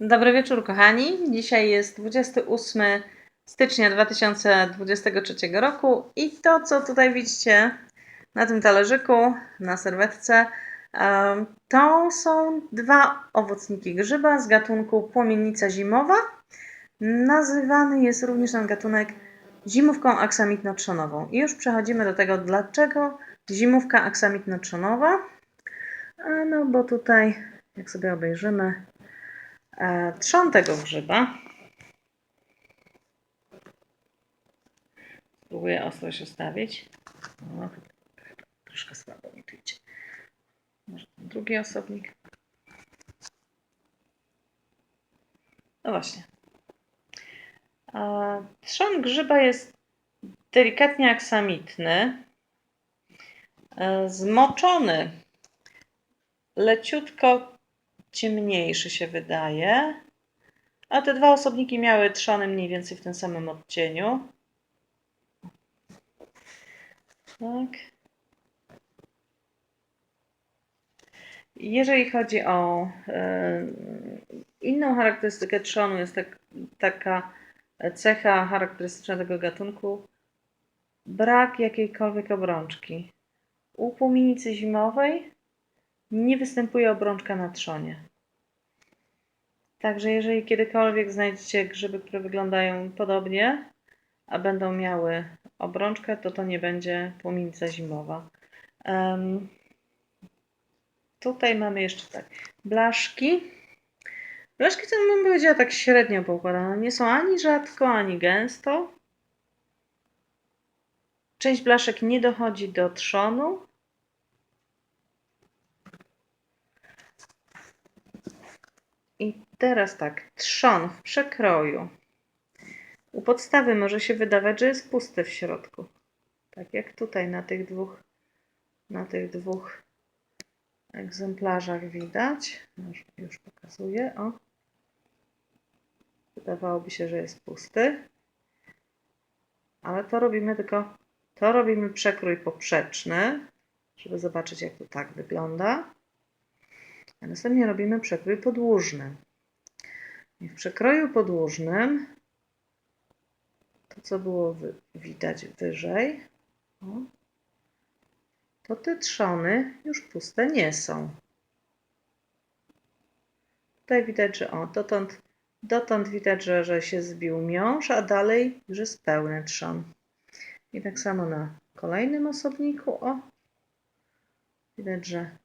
Dobry wieczór, kochani. Dzisiaj jest 28 stycznia 2023 roku i to, co tutaj widzicie na tym talerzyku, na serwetce, to są dwa owocniki grzyba z gatunku płomiennica zimowa. Nazywany jest również ten gatunek zimówką aksamitno-trzonową. I już przechodzimy do tego, dlaczego zimówka aksamitno-trzonowa. A No bo tutaj, jak sobie obejrzymy, e, trzon tego grzyba. Spróbuję ostrość ustawić. O, troszkę słabo mi tu idzie. Może ten drugi osobnik. No właśnie. E, Trzon grzyba jest delikatnie aksamitny, e, zmoczony, leciutko ciemniejszy się wydaje. A te dwa osobniki miały trzony mniej więcej w tym samym odcieniu. Tak. Jeżeli chodzi o e, inną charakterystykę trzonu, jest tak, taka cecha charakterystyczna tego gatunku brak jakiejkolwiek obrączki. U płomienicy zimowej nie występuje obrączka na trzonie. Także jeżeli kiedykolwiek znajdziecie grzyby, które wyglądają podobnie, a będą miały obrączkę, to to nie będzie płomienica zimowa. Em, tutaj mamy jeszcze tak, blaszki. Blaszki to bym powiedziała tak średnio poukładane. Nie są ani rzadko, ani gęsto. Część blaszek nie dochodzi do trzonu. I teraz tak, trzon w przekroju. U podstawy może się wydawać, że jest pusty w środku. Tak jak tutaj na tych dwóch, na tych dwóch egzemplarzach widać. Już, już pokazuję. O. Wydawałoby się, że jest pusty. Ale to robimy tylko, to robimy przekrój poprzeczny, żeby zobaczyć jak to tak wygląda. Następnie robimy przekrój podłużny. I w przekroju podłużnym to, co było widać wyżej, o, to te trzony już puste nie są. Tutaj widać, że o, dotąd, dotąd widać, że, że się zbił miąższ, a dalej już jest pełny trzon. I tak samo na kolejnym osobniku, o, widać, że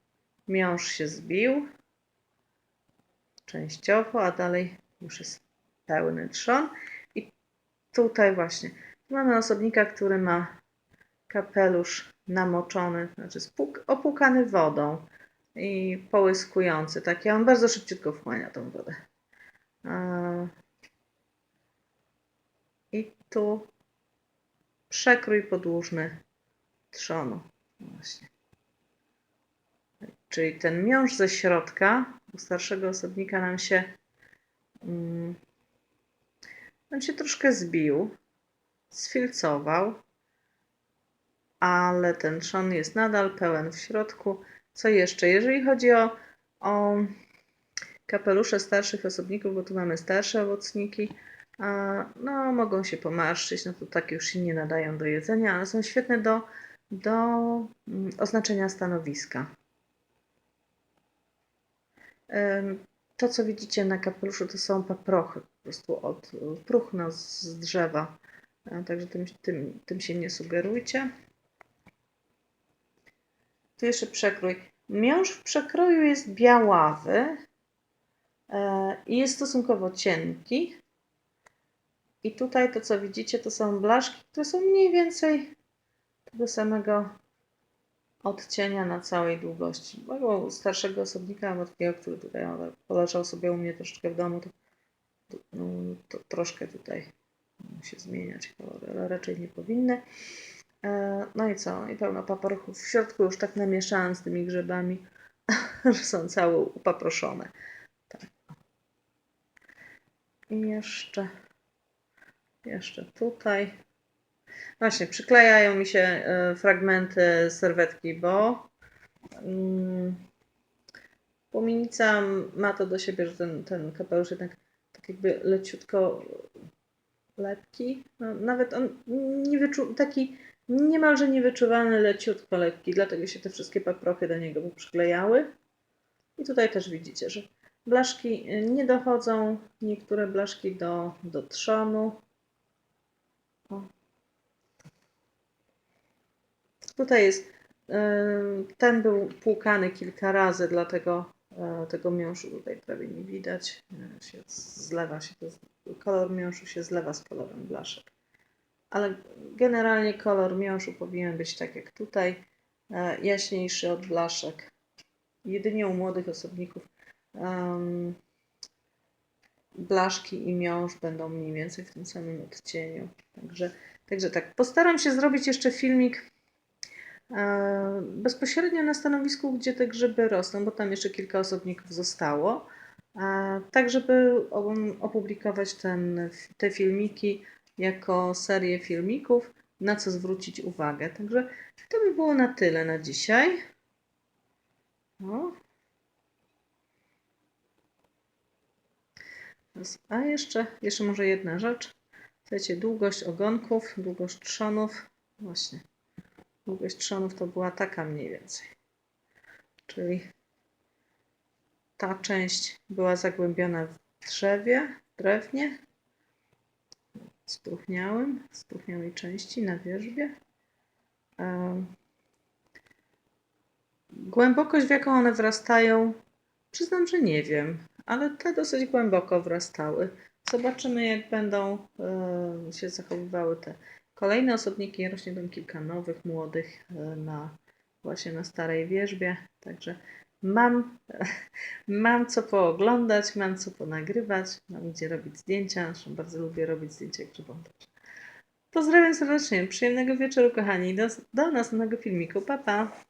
miąższ się zbił częściowo, a dalej już jest pełny trzon. I tutaj właśnie mamy osobnika, który ma kapelusz namoczony, znaczy opłukany wodą i połyskujący. Taki, on bardzo szybciutko wchłania tą wodę. I tu przekrój podłużny trzonu. Właśnie. Czyli ten miąższ ze środka u starszego osobnika nam się, mm, nam się troszkę zbił, sfilcował, ale ten trzon jest nadal pełen w środku. Co jeszcze? Jeżeli chodzi o, o kapelusze starszych osobników, bo tu mamy starsze owocniki, no mogą się pomarszczyć, no to takie już się nie nadają do jedzenia, ale są świetne do, do mm, oznaczenia stanowiska. To, co widzicie na kapeluszu, to są paprochy, po prostu od próchno z drzewa. E, Także tym, tym, tym się nie sugerujcie. Tu jeszcze przekrój. Miąższ w przekroju jest białawy e, i jest stosunkowo cienki. I tutaj to, co widzicie, to są blaszki, które są mniej więcej tego samego odcienia na całej długości. U starszego osobnika, albo takiego, który tutaj o, poleżał sobie u mnie troszeczkę w domu, to, no, to troszkę tutaj musi zmieniać kolory, ale raczej nie powinny. E, No i co? I pełno paprochów. W środku już tak namieszałam z tymi grzybami, że są całe upaproszone. Tak. I jeszcze, jeszcze tutaj. Właśnie, przyklejają mi się e, fragmenty serwetki, bo mm, Płomienica ma to do siebie, że ten, ten kapelusz jednak tak jakby leciutko lekki. No, nawet on nie wyczu- taki niemalże niewyczuwalny, leciutko lekki, dlatego się te wszystkie paprochy do niego przyklejały. I tutaj też widzicie, że blaszki y, nie dochodzą, niektóre blaszki do, do trzonu. O. Tutaj jest, y, ten był płukany kilka razy, dlatego y, tego miąższu tutaj prawie nie widać. Y, Się zlewa się, kolor miąższu się zlewa z kolorem blaszek. Ale generalnie kolor miąższu powinien być tak jak tutaj, e, jaśniejszy od blaszek. Jedynie u młodych osobników em, blaszki i miąższ będą mniej więcej w tym samym odcieniu. Także, także tak, postaram się zrobić jeszcze filmik e, bezpośrednio na stanowisku, gdzie te grzyby rosną, bo tam jeszcze kilka osobników zostało. E, tak, żeby opublikować ten, te filmiki jako serię filmików, na co zwrócić uwagę. Także to by było na tyle na dzisiaj. No. A jeszcze, jeszcze może jedna rzecz. Słuchajcie, długość ogonków, długość trzonów. Właśnie. Długość trzonów to była taka mniej więcej. Czyli ta część była zagłębiona w drzewie, drewnie, spróchniałym, spróchniałej części na wierzbie. Głębokość, w jaką one wrastają, przyznam, że nie wiem, ale te dosyć głęboko wrastały. Zobaczymy, jak będą się zachowywały te kolejne osobniki. Rośnie tam kilka nowych, młodych e, na właśnie na starej wierzbie. Także mam, mam co pooglądać, mam co ponagrywać, mam gdzie robić zdjęcia. Zresztą bardzo lubię robić zdjęcia grzybom też. Pozdrawiam serdecznie, przyjemnego wieczoru kochani, do, do następnego filmiku, pa pa!